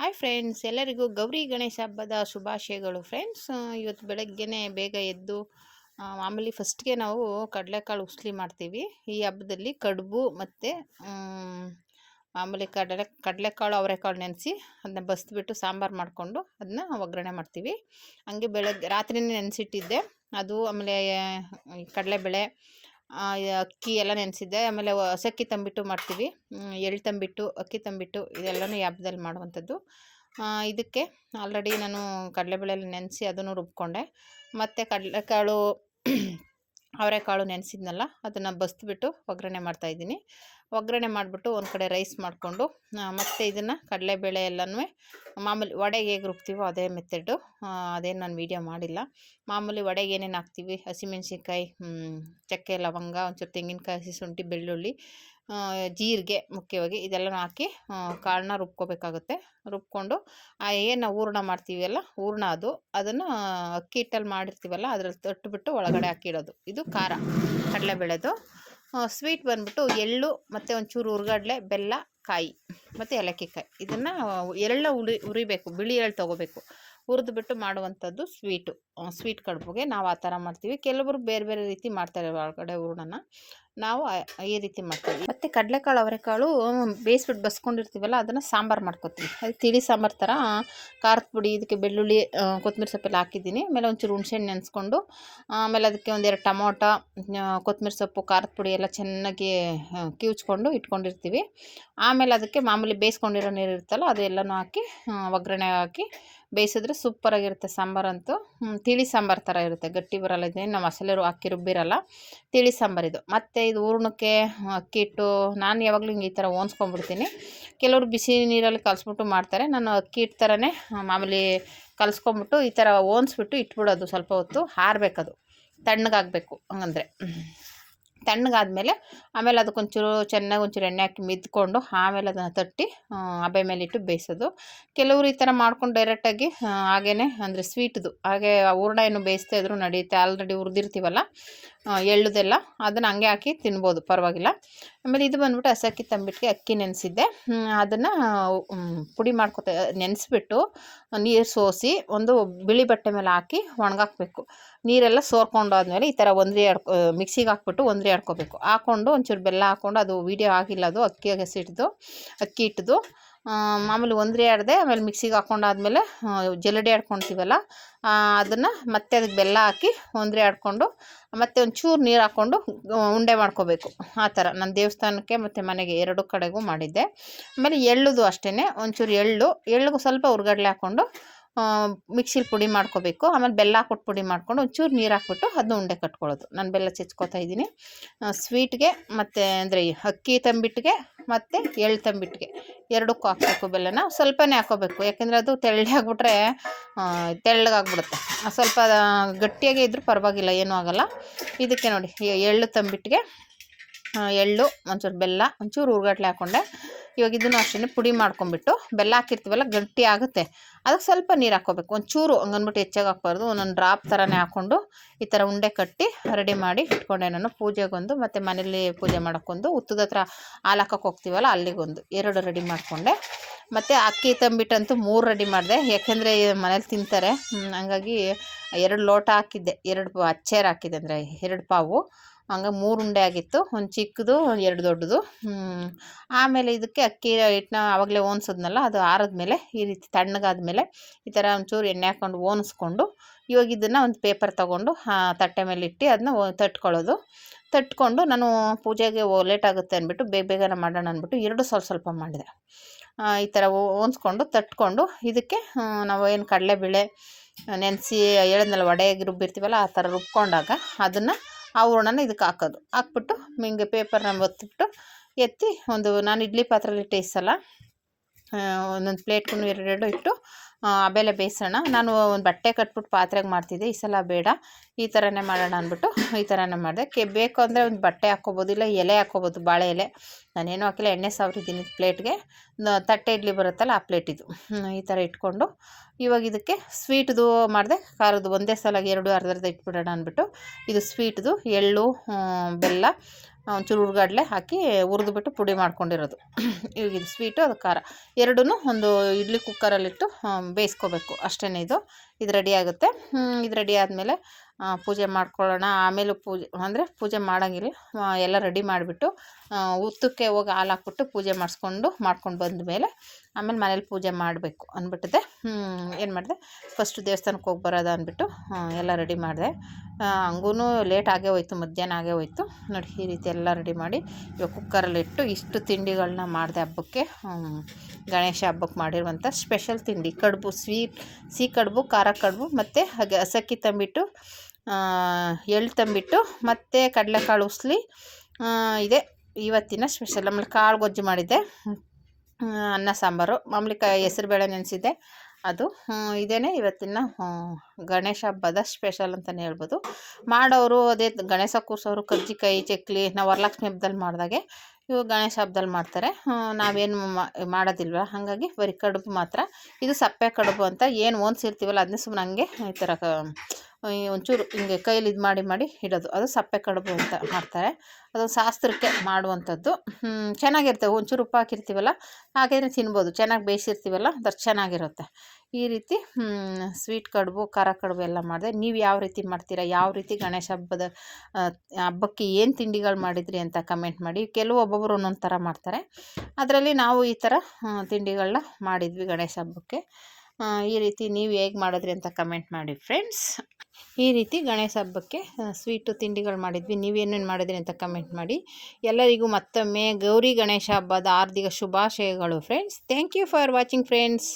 Hi friends ಎಲ್ಲರಿಗೂ ಗೌರಿ ಗಣೇಶ ಹಬ್ಬದ ಶುಭಾಶಯಗಳು. ಫ್ರೆಂಡ್ಸ್ ಇವತ್ತು ಬೆಳಗ್ಗೆನೇ ಬೇಗ ಎದ್ದು ಮಾಮೂಲಿ ಫಸ್ಟ್ಗೆ ನಾವು ಕಡಲೆಕಾಳು ಉಸ್ಲಿ ಮಾಡ್ತೀವಿ. ಈ ಹಬ್ಬದಲ್ಲಿ ಕಡುಬು ಮತ್ತು ಮಾಮೂಲಿ ಕಡಲೆ, ಕಡಲೆಕಾಳು, ಅವರೆಕಾಳು ನೆನೆಸಿ ಅದನ್ನ ಬಸ್ದುಬಿಟ್ಟು ಸಾಂಬಾರು ಮಾಡಿಕೊಂಡು ಅದನ್ನ ಒಗ್ಗರಣೆ ಮಾಡ್ತೀವಿ. ಹಂಗೆ ಬೆಳಗ್ಗೆ ರಾತ್ರಿನೇ ನೆನೆಸಿಟ್ಟಿದ್ದೆ. ಅದು ಆಮೇಲೆ ಕಡಲೆಬೇಳೆ ಅಕ್ಕಿ ಎಲ್ಲ ನೆನೆಸಿದ್ದೆ. ಆಮೇಲೆ ಹಸಕ್ಕಿ ತಂಬಿಟ್ಟು ಮಾಡ್ತೀವಿ. ಎಳ್ಳು ತಂಬಿಟ್ಟು, ಅಕ್ಕಿ ತಂಬಿಟ್ಟು ಇದೆಲ್ಲನೂ ಈ ಹಬ್ಬದಲ್ಲಿ ಮಾಡುವಂಥದ್ದು. ಇದಕ್ಕೆ ಆಲ್ರೆಡಿ ನಾನು ಕಡಲೆಬೇಳೆಲ್ಲ ನೆನೆಸಿ ಅದನ್ನು ರುಬ್ಕೊಂಡೆ. ಮತ್ತು ಕಡಲೆಕಾಳು ಅವರೆಕಾಳು ನೆನೆಸಿದ್ನಲ್ಲ, ಅದನ್ನು ಬಸ್ದುಬಿಟ್ಟು ಒಗ್ಗರಣೆ ಮಾಡ್ತಾಯಿದ್ದೀನಿ. ಒಗ್ಗರಣೆ ಮಾಡಿಬಿಟ್ಟು ಒಂದು ಕಡೆ ರೈಸ್ ಮಾಡಿಕೊಂಡು ಮತ್ತು ಇದನ್ನು ಕಡಲೆಬೇಳೆ ಎಲ್ಲನೂ ಮಾಮೂಲಿ ವಡೆಗೆ ಹೇಗೆ ರುಬ್ತೀವೋ ಅದೇ ಮೆಥಡು ಅದೇನು ನಾನು ವೀಡಿಯೋ ಮಾಡಿಲ್ಲ. ಮಾಮೂಲಿ ವಡೆಗೆ ಏನೇನು ಹಾಕ್ತೀವಿ? ಹಸಿಮೆಣ್ಸಿನ್ಕಾಯಿ ಚಕ್ಕೆ, ಲವಂಗ, ಒಂಚೂರು ತೆಂಗಿನಕಾಯಿ, ಹಸಿ ಶುಂಠಿ, ಬೆಳ್ಳುಳ್ಳಿ ಜೀರಿಗೆ ಮುಖ್ಯವಾಗಿ ಇದೆಲ್ಲನೂ ಹಾಕಿ ಕಾಳನ್ನ ರುಬ್ಕೋಬೇಕಾಗುತ್ತೆ. ರುಬ್ಕೊಂಡು ಏನು ಹೂರ್ಣ ಮಾಡ್ತೀವಲ್ಲ, ಹೂರ್ಣ ಅದು, ಅದನ್ನು ಅಕ್ಕಿ ಹಿಟ್ಟಲ್ಲಿ ಮಾಡಿರ್ತೀವಲ್ಲ, ಅದ್ರಲ್ಲಿ ತೊಟ್ಟುಬಿಟ್ಟು ಒಳಗಡೆ ಹಾಕಿಡೋದು. ಇದು ಖಾರ ಕಡಲೆಬೇಳೆದು ಸ್ವೀಟ್ ಬಂದ್ಬಿಟ್ಟು ಎಳ್ಳು ಮತ್ತು ಒಂಚೂರು ಹುರ್ಗಡ್ಲೆ ಬೆಲ್ಲ, ಕಾಯಿ ಮತ್ತು ಏಲಕ್ಕಿಕಾಯಿ. ಇದನ್ನು ಎಳ್ಳ ಉರಿ ಉರಿಬೇಕು, ಬಿಳಿ ಎಳ್ಳು ತೊಗೋಬೇಕು. ಹುರಿದ್ಬಿಟ್ಟು ಮಾಡುವಂಥದ್ದು ಸ್ವೀಟು. ಸ್ವೀಟ್ ಕಡುಬುಗೆ ನಾವು ಆ ಥರ ಮಾಡ್ತೀವಿ. ಕೆಲವರು ಬೇರೆ ಬೇರೆ ರೀತಿ ಮಾಡ್ತಾರೆ ಒಳಗಡೆ ಹೂರ್ಣನ. ನಾವು ಈ ರೀತಿ ಮಾಡ್ತೀವಿ. ಮತ್ತು ಕಡಲೆಕಾಳು, ಅವರೆಕಾಳು ಬೇಯಿಸ್ಬಿಟ್ಟು ಬಸ್ಕೊಂಡಿರ್ತೀವಲ್ಲ, ಅದನ್ನು ಸಾಂಬಾರು ಮಾಡ್ಕೊತೀವಿ. ಅದು ತಿಳಿ ಸಾಂಬಾರು ಥರ ಖಾರದ ಪುಡಿ, ಇದಕ್ಕೆ ಬೆಳ್ಳುಳ್ಳಿ ಕೊತ್ತಂಬರಿ ಸೊಪ್ಪೆಲ್ಲ ಹಾಕಿದ್ದೀನಿ. ಆಮೇಲೆ ಒಂಚೂರು ಹುಣ್ಸೆಹಣ್ಣು ನೆನೆಸ್ಕೊಂಡು, ಆಮೇಲೆ ಅದಕ್ಕೆ ಒಂದೆರಡು ಟೊಮೊಟೊ ಕೊತ್ತಂಬರಿ ಸೊಪ್ಪು, ಖಾರದ ಪುಡಿ ಎಲ್ಲ ಚೆನ್ನಾಗಿ ಕಿವುಚ್ಕೊಂಡು ಇಟ್ಕೊಂಡಿರ್ತೀವಿ. ಆಮೇಲೆ ಅದಕ್ಕೆ ಮಾಮೂಲಿ ಬೇಯಿಸ್ಕೊಂಡಿರೋ ನೀರು ಇರುತ್ತಲ್ಲ, ಅದೆಲ್ಲನೂ ಹಾಕಿ ಒಗ್ಗರಣೆ ಹಾಕಿ ಬೇಯಿಸಿದ್ರೆ ಸೂಪರಾಗಿರುತ್ತೆ ಸಾಂಬಾರಂತೂ. ತಿಳಿ ಸಾಂಬಾರು ಥರ ಇರುತ್ತೆ. ಗಟ್ಟಿ ಬರಲ್ಲ, ಇದೇನು ನಾವು ಮಸಾಲೆ ಹಾಕಿ ರುಬ್ಬಿರಲ್ಲ. ತಿಳಿ ಸಾಂಬಾರಿದು ಮತ್ತು ಇದು ಹೂರ್ಣಕ್ಕೆ ಅಕ್ಕಿ ಹಿಟ್ಟು ನಾನು ಯಾವಾಗಲೂ ಹಿಂಗೆ ಈ ಥರ ಓನ್ಸ್ಕೊಂಡ್ಬಿಡ್ತೀನಿ ಕೆಲವರು ಬಿಸಿ ನೀರಲ್ಲಿ ಕಲಸ್ಬಿಟ್ಟು ಮಾಡ್ತಾರೆ. ನಾನು ಅಕ್ಕಿ ಹಿಟ್ಟು ಥರನೇ ಮಾಮೂಲಿ ಕಲಿಸ್ಕೊಂಬಿಟ್ಟು ಈ ಥರ ಓನ್ಸ್ಬಿಟ್ಟು ಇಟ್ಬಿಡೋದು ಸ್ವಲ್ಪ ಹೊತ್ತು. ಹಾರಬೇಕದು. ತಣ್ಣಗಾಗಬೇಕು ಹಂಗಂದ್ರೆ. ತಣ್ಣಗಾದ್ಮೇಲೆ ಆಮೇಲೆ ಅದಕ್ಕೊಂಚೂರು ಚೆನ್ನಾಗಿ ಒಂಚೂರು ಎಣ್ಣೆ ಹಾಕಿ ಮಿದ್ಕೊಂಡು ಆಮೇಲೆ ಅದನ್ನು ತಟ್ಟಿ ಹಬೆ ಮೇಲೆ ಇಟ್ಟು ಬೇಯಿಸೋದು. ಕೆಲವರು ಈ ಥರ ಮಾಡ್ಕೊಂಡು ಡೈರೆಕ್ಟಾಗಿ ಹಾಗೇ ಅಂದರೆ ಸ್ವೀಟ್ದು ಹಾಗೆ ಹೂರ್ಣ ಏನು ಬೇಯಿಸ್ತಾ ಇದ್ರು ನಡೆಯುತ್ತೆ. ಆಲ್ರೆಡಿ ಹುರಿದಿರ್ತೀವಲ್ಲ? ಎಳ್ಳುದೆಲ್ಲ ಅದನ್ನು ಹಂಗೆ ಹಾಕಿ ತಿನ್ಬೋದು ಪರವಾಗಿಲ್ಲ. ಆಮೇಲೆ ಇದು ಬಂದ್ಬಿಟ್ಟು ಹಸಕ್ಕಿ ತಂಬಿಟ್ಟಿಗೆ ಅಕ್ಕಿ ನೆನೆಸಿದ್ದೆ. ಅದನ್ನು ಪುಡಿ ಮಾಡ್ಕೊತ ನೆನೆಸ್ಬಿಟ್ಟು ನೀರು ಸೋಸಿ ಒಂದು ಬಿಳಿ ಬಟ್ಟೆ ಮೇಲೆ ಹಾಕಿ ಒಣಗಾಕ್ಬೇಕು. ನೀರೆಲ್ಲ ಸೋರ್ಕೊಂಡಾದ್ಮೇಲೆ ಈ ಥರ ಒಂದ್ರಿ ಆಡ್ಕೊ ಮಿಕ್ಸಿಗೆ ಹಾಕ್ಬಿಟ್ಟು ಒಂದ್ರಿ ಆಡ್ಕೋಬೇಕು. ಹಾಕ್ಕೊಂಡು ಒಂಚೂರು ಬೆಲ್ಲ ಹಾಕ್ಕೊಂಡು ಅದು ವೀಡಿಯೋ ಆಗಿಲ್ಲ ಅದು ಅಕ್ಕಿ ಹಸಿಟ್ಟು ಅಕ್ಕಿ ಆ, ಮಾಮೂಲಿ ಒಂದ್ರಿ ಆಡಿದೆ, ಆಮೇಲೆ ಮಿಕ್ಸಿಗೆ ಹಾಕೊಂಡಾದ್ಮೇಲೆ ಜಲಡಿ ಆಡ್ಕೊತೀವಲ್ಲ ಅದನ್ನು ಮತ್ತೆ ಅದಕ್ಕೆ ಬೆಲ್ಲ ಹಾಕಿ ಒಂದ್ರಿ ಆಡಿಕೊಂಡು, ಮತ್ತು ಒಂಚೂರು ನೀರು ಹಾಕ್ಕೊಂಡು ಉಂಡೆ ಮಾಡ್ಕೋಬೇಕು. ಆ ಥರ. ನಾನು ದೇವಸ್ಥಾನಕ್ಕೆ ಮತ್ತು ಮನೆಗೆ ಎರಡು ಕಡೆಗೂ ಮಾಡಿದ್ದೆ. ಆಮೇಲೆ ಎಳ್ಳುದು ಅಷ್ಟೇ ಒಂಚೂರು ಎಳ್ಳು, ಎಳ್ಳಿಗೂ ಸ್ವಲ್ಪ ಹುರ್ಗಡ್ಲೆ ಹಾಕ್ಕೊಂಡು ಮಿಕ್ಸಿಲಿ ಪುಡಿ ಮಾಡ್ಕೋಬೇಕು. ಆಮೇಲೆ ಬೆಲ್ಲ ಹಾಕ್ಬಿಟ್ಟು ಪುಡಿ ಮಾಡ್ಕೊಂಡು ಒಂಚೂರು ನೀರು ಹಾಕ್ಬಿಟ್ಟು ಅದನ್ನ ಉಂಡೆ ಕಟ್ಕೊಳ್ಳೋದು ನಾನು ಬೆಲ್ಲ ಚೆಚ್ಕೋತಾ ಇದ್ದೀನಿ. ಸ್ವೀಟ್ಗೆ ಮತ್ತು ಅಂದರೆ ಅಕ್ಕಿ ತಂಬಿಟ್ಟಿಗೆ ಮತ್ತು ಎಳ್ಳು ತಂಬಿಟ್ಟಿಗೆ ಎರಡಕ್ಕೂ ಹಾಕ್ಬೇಕು ಬೆಲ್ಲನ. ಸ್ವಲ್ಪನೇ ಹಾಕೋಬೇಕು ಯಾಕೆಂದರೆ ಅದು ತೆಳ್ಳಗೆ ಹಾಕ್ಬಿಟ್ರೆ ತೆಳ್ಳಗಾಗ್ಬಿಡುತ್ತೆ ಸ್ವಲ್ಪ ಗಟ್ಟಿಯಾಗೇ ಇದ್ರೂ ಪರವಾಗಿಲ್ಲ, ಏನೂ ಆಗೋಲ್ಲ. ಇದಕ್ಕೆ ನೋಡಿ ಎಳ್ಳು ತಂಬಿಟ್ಟಿಗೆ ಎಳ್ಳು, ಒಂಚೂರು ಬೆಲ್ಲ, ಒಂಚೂರು ಊರುಗಟ್ಲೆ ಹಾಕ್ಕೊಂಡೆ ಇವಾಗ ಇದನ್ನು ಅಷ್ಟೇ ಪುಡಿ ಮಾಡ್ಕೊಂಬಿಟ್ಟು ಬೆಲ್ಲ ಹಾಕಿರ್ತೀವಲ್ಲ, ಗಟ್ಟಿ ಆಗುತ್ತೆ. ಅದಕ್ಕೆ ಸ್ವಲ್ಪ ನೀರು ಹಾಕ್ಕೋಬೇಕು. ಒಂಚೂರು ಹಂಗನ್ಬಿಟ್ಟು ಹೆಚ್ಚಾಗಿ ಹಾಕ್ಬಾರ್ದು. ಒಂದೊಂದು ಡ್ರಾಪ್ ಥರನೇ ಹಾಕ್ಕೊಂಡು ಈ ಥರ ಉಂಡೆ ಕಟ್ಟಿ ರೆಡಿ ಮಾಡಿ ಇಟ್ಕೊಂಡೆ ನಾನು ಪೂಜೆಗೊಂದು ಮತ್ತು ಮನೇಲಿ ಪೂಜೆ ಮಾಡೋಕ್ಕೊಂದು. ಉತ್ತದ ಹತ್ರ ಹಾಲು ಹೋಗ್ತೀವಲ್ಲ, ಅಲ್ಲಿಗೊಂದು. ಎರಡು ರೆಡಿ ಮಾಡಿಕೊಂಡೆ. ಮತ್ತು ಅಕ್ಕಿ ತಂಬಿಟ್ಟಂತೂ ಮೂರು ರೆಡಿ ಮಾಡಿದೆ. ಯಾಕೆಂದರೆ ಮನೇಲಿ ತಿಂತಾರೆ. ಹಂಗಾಗಿ ಎರಡು ಲೋಟ ಹಾಕಿದ್ದೆ. ಎರಡು ಅಚ್ಚೇರು ಹಾಕಿದ್ದೆ ಅಂದರೆ ಎರಡು ಪಾವು. ಹಂಗೆ ಮೂರು ಉಂಡೆ ಆಗಿತ್ತು. ಒಂದು ಚಿಕ್ಕದು, ಒಂದು ಎರಡು ದೊಡ್ಡದು. ಆಮೇಲೆ ಇದಕ್ಕೆ ಅಕ್ಕಿ ಹಿಟ್ಟನ್ನ ಆವಾಗಲೇ ಓನ್ಸದ್ನಲ್ಲ, ಅದು ಆರದ್ಮೇಲೆ ಈ ರೀತಿ ತಣ್ಣಗಾದ್ಮೇಲೆ ಈ ಥರ ಒಂಚೂರು ಎಣ್ಣೆ ಹಾಕ್ಕೊಂಡು ಓನಿಸ್ಕೊಂಡು ಇವಾಗ ಇದನ್ನು ಒಂದು ಪೇಪರ್ ತೊಗೊಂಡು ತಟ್ಟೆ ಮೇಲೆ ಇಟ್ಟು ಅದನ್ನ ತಟ್ಕೊಳ್ಳೋದು. ತಟ್ಕೊಂಡು ನಾನು ಪೂಜೆಗೆ ಲೇಟ್ ಆಗುತ್ತೆ ಅಂದ್ಬಿಟ್ಟು ಬೇಗ ಬೇಗನೆ ಮಾಡೋಣ ಅಂದ್ಬಿಟ್ಟು ಎರಡು ಸ್ವಲ್ಪ ಸ್ವಲ್ಪ ಮಾಡಿದೆ. ಈ ಥರ ಓನ್ಸ್ಕೊಂಡು ತಟ್ಕೊಂಡು ಇದಕ್ಕೆ ನಾವು ಏನು ಕಡಲೆಬೇಳೆ ನೆನೆಸಿ ಹೇಳಿದ್ನಲ್ಲ ವಡೆಗೆ ರುಬ್ಬಿರ್ತೀವಲ್ಲ, ಆ ಥರ ರುಬ್ಕೊಂಡಾಗ ಅದನ್ನು ಆ ಹೂರಣನ ಇದಕ್ಕೆ ಹಾಕೋದು. ಹಾಕ್ಬಿಟ್ಟು ಹಿಂಗೆ ಪೇಪರ್ನ ಒತ್ತಿಬಿಟ್ಟು ಎತ್ತಿ ಒಂದು, ನಾನು ಇಡ್ಲಿ ಪಾತ್ರೆಯಲ್ಲಿ ಇಟ್ಟೆ ಈ ಒಂದೊಂದು ಪ್ಲೇಟ್ಗೂ ಎರಡೆರಡು ಇಟ್ಟು ಆಮೇಲೆ ಬೇಯಿಸೋಣ. ನಾನು ಒಂದು ಬಟ್ಟೆ ಕಟ್ಬಿಟ್ಟು ಪಾತ್ರೆಗೆ ಮಾಡ್ತಿದ್ದೆ. ಈ ಸಲ ಬೇಡ. ಈ ಥರನೇ ಮಾಡೋಣ ಅಂದ್ಬಿಟ್ಟು ಈ ಥರನೇ ಮಾಡಿದೆ. ಕೆ, ಬೇಕು ಅಂದರೆ ಒಂದು ಬಟ್ಟೆ ಹಾಕ್ಕೋಬೋದು, ಇಲ್ಲ ಎಲೆ ಹಾಕ್ಕೋಬೋದು, ಬಾಳೆ ಎಲೆ. ನಾನೇನು ಹಾಕಿಲ್ಲ. ಎಣ್ಣೆ ಸಾವಿರಿದ್ದೀನಿ ಪ್ಲೇಟ್ಗೆ. ತಟ್ಟೆ ಇಡ್ಲಿ ಬರುತ್ತಲ್ಲ, ಆ ಪ್ಲೇಟ್ ಇದು. ಈ ಥರ ಇಟ್ಕೊಂಡು ಇವಾಗ ಇದಕ್ಕೆ ಸ್ವೀಟ್ದು ಮಾಡಿದೆ. ಖಾರದ್ದು ಒಂದೇ ಸಲ ಎರಡು ಅರ್ಧ ಅರ್ಧ ಇಟ್ಬಿಡೋಣ ಅಂದ್ಬಿಟ್ಟು ಇದು ಸ್ವೀಟ್ದು ಎಳ್ಳು ಬೆಲ್ಲ ಒಂಚೂರು ಹುರ್ಗಡ್ಲೆ ಹಾಕಿ ಹುರಿದ್ಬಿಟ್ಟು ಪುಡಿ ಮಾಡ್ಕೊಂಡಿರೋದು. ಈಗ ಇದು ಸ್ವೀಟು ಅದು ಖಾರ. ಎರಡೂ ಒಂದು ಇಡ್ಲಿ ಕುಕ್ಕರಲ್ಲಿಟ್ಟು ಬೇಯಿಸ್ಕೋಬೇಕು. ಅಷ್ಟೇ ಇದು. ಇದು ರೆಡಿ ಆಗುತ್ತೆ. ಇದು ರೆಡಿ ಆದಮೇಲೆ ಪೂಜೆ ಮಾಡ್ಕೊಳ್ಳೋಣ. ಆಮೇಲೆ ಪೂಜೆ, ಅಂದರೆ ಪೂಜೆ ಮಾಡೋಂಗಿಲ್ಲ ಎಲ್ಲ ರೆಡಿ ಮಾಡಿಬಿಟ್ಟು ಉತ್ತಕ್ಕೆ ಹೋಗಿ ಹಾಲು ಹಾಕ್ಬಿಟ್ಟು ಪೂಜೆ ಮಾಡಿಸ್ಕೊಂಡು, ಮಾಡ್ಕೊಂಡು ಬಂದ ಮೇಲೆ ಆಮೇಲೆ ಮನೇಲಿ ಪೂಜೆ ಮಾಡಬೇಕು ಅಂದ್ಬಿಟ್ಟಿದೆ. ಏನು ಮಾಡಿದೆ? ಫಸ್ಟು ದೇವಸ್ಥಾನಕ್ಕೆ ಹೋಗಿ ಬರೋದ ಅಂದ್ಬಿಟ್ಟು ಎಲ್ಲ ರೆಡಿ ಮಾಡಿದೆ. ಹಂಗೂ ಲೇಟ್ ಆಗೇ ಹೋಯ್ತು, ಮಧ್ಯಾಹ್ನ ಆಗೇ ಹೋಯ್ತು. ನೋಡಿ, ಈ ರೀತಿ ಎಲ್ಲ ರೆಡಿ ಮಾಡಿ, ಇವಾಗ ಕುಕ್ಕರಲ್ಲಿಟ್ಟು ಇಷ್ಟು ತಿಂಡಿಗಳನ್ನ ಮಾಡಿದೆ ಹಬ್ಬಕ್ಕೆ. ಗಣೇಶ ಹಬ್ಬಕ್ಕೆ ಮಾಡಿರುವಂಥ ಸ್ಪೆಷಲ್ ತಿಂಡಿ, ಕಡುಬು ಸ್ವೀಟ್ ಸಿಹಿ ಕಡುಬು, ಖಾರ ಕಡುಬು ಮತ್ತು ಹಾಗೆ ಹಸಕ್ಕಿ ತಂಬಿಟ್ಟು ಎಳ್ಳು ತಂಬಿಟ್ಟು ಮತ್ತು ಕಡಲೆಕಾಳು ಉಸ್ಲಿ ಇದೆ. ಇವತ್ತಿನ ಸ್ಪೆಷಲ್ ಆಮೇಲೆ ಕಾಳು ಗೊಜ್ಜು ಮಾಡಿದ್ದೆ. ಅನ್ನ, ಸಾಂಬಾರು. ಮಾಮೂಲಿ ಕ ಹೆಸರುಬೇಳೆ ನೆನೆಸಿದ್ದೆ. ಅದು ಇದೇ ಇವತ್ತಿನ ಗಣೇಶ ಹಬ್ಬದ ಸ್ಪೆಷಲ್ ಅಂತಲೇ ಹೇಳ್ಬೋದು. ಮಾಡೋರು ಅದೇ ಗಣೇಶ ಕೂರಿಸೋರು ಕರ್ಜಿಕಾಯಿ, ಚಕ್ಲಿ, ನಾವು ವರಲಕ್ಷ್ಮಿ ಹಬ್ಬದಲ್ಲಿ ಮಾಡಿದಾಗೆ ಇವು ಗಣೇಶ ಹಬ್ಬದಲ್ಲಿ ಮಾಡ್ತಾರೆ. ನಾವೇನು ಮಾಡೋದಿಲ್ವ? ಹಾಗಾಗಿ ಬರೀ ಕಡುಬು ಮಾತ್ರ. ಇದು ಸಪ್ಪೆ ಕಡುಬು ಅಂತ ಏನು ಓನ್ಸಿರ್ತೀವಲ್ಲ ಅದನ್ನ ಸುಮ್ಮನೆ ಹಂಗೆ ಈ ಥರ ಒಂಚೂರು ಹಿಂಗೆ ಕೈಲಿ ಇದು ಮಾಡಿ ಮಾಡಿ ಇಡೋದು. ಅದು ಸಪ್ಪೆ ಕಡುಬು ಅಂತ ಮಾಡ್ತಾರೆ. ಅದು ಶಾಸ್ತ್ರಕ್ಕೆ ಮಾಡುವಂಥದ್ದು. ಚೆನ್ನಾಗಿರ್ತವೆ ಒಂಚೂರು ಉಪ್ಪು ಹಾಕಿರ್ತೀವಲ್ಲ ಹಾಕಿದ್ರೆ ತಿನ್ಬೋದು. ಚೆನ್ನಾಗಿ ಬೇಯಿಸಿರ್ತೀವಲ್ಲ ಅದು ಚೆನ್ನಾಗಿರುತ್ತೆ. ಈ ರೀತಿ ಸ್ವೀಟ್ ಕಡುಬು, ಖಾರ ಕಡುಬು ಎಲ್ಲ ಮಾಡಿದೆ ನೀವು ಯಾವ ರೀತಿ ಮಾಡ್ತೀರಾ, ಯಾವ ರೀತಿ ಗಣೇಶ ಹಬ್ಬದ ಹಬ್ಬಕ್ಕೆ ಏನು ತಿಂಡಿಗಳು ಮಾಡಿದ್ರಿ ಅಂತ ಕಮೆಂಟ್ ಮಾಡಿ. ಕೆಲವು ಒಬ್ಬೊಬ್ಬರು ಒಂದೊಂದು ಥರ ಮಾಡ್ತಾರೆ. ಅದರಲ್ಲಿ ನಾವು ಈ ಥರ ತಿಂಡಿಗಳನ್ನ ಮಾಡಿದ್ವಿ ಗಣೇಶ ಹಬ್ಬಕ್ಕೆ. ಈ ರೀತಿ ನೀವು ಹೇಗೆ ಮಾಡಿದ್ರಿ ಅಂತ ಕಮೆಂಟ್ ಮಾಡಿ, ಫ್ರೆಂಡ್ಸ್. ಈ ರೀತಿ ಗಣೇಶ ಹಬ್ಬಕ್ಕೆ ಸ್ವೀಟು ತಿಂಡಿಗಳು ಮಾಡಿದ್ವಿ. ನೀವೇನೇನು ಮಾಡಿದ್ರಿ ಅಂತ ಕಮೆಂಟ್ ಮಾಡಿ. ಎಲ್ಲರಿಗೂ ಮತ್ತೊಮ್ಮೆ ಗೌರಿ ಗಣೇಶ ಹಬ್ಬದ ಆರ್ಥಿಕ ಶುಭಾಶಯಗಳು friends thank you for watching friends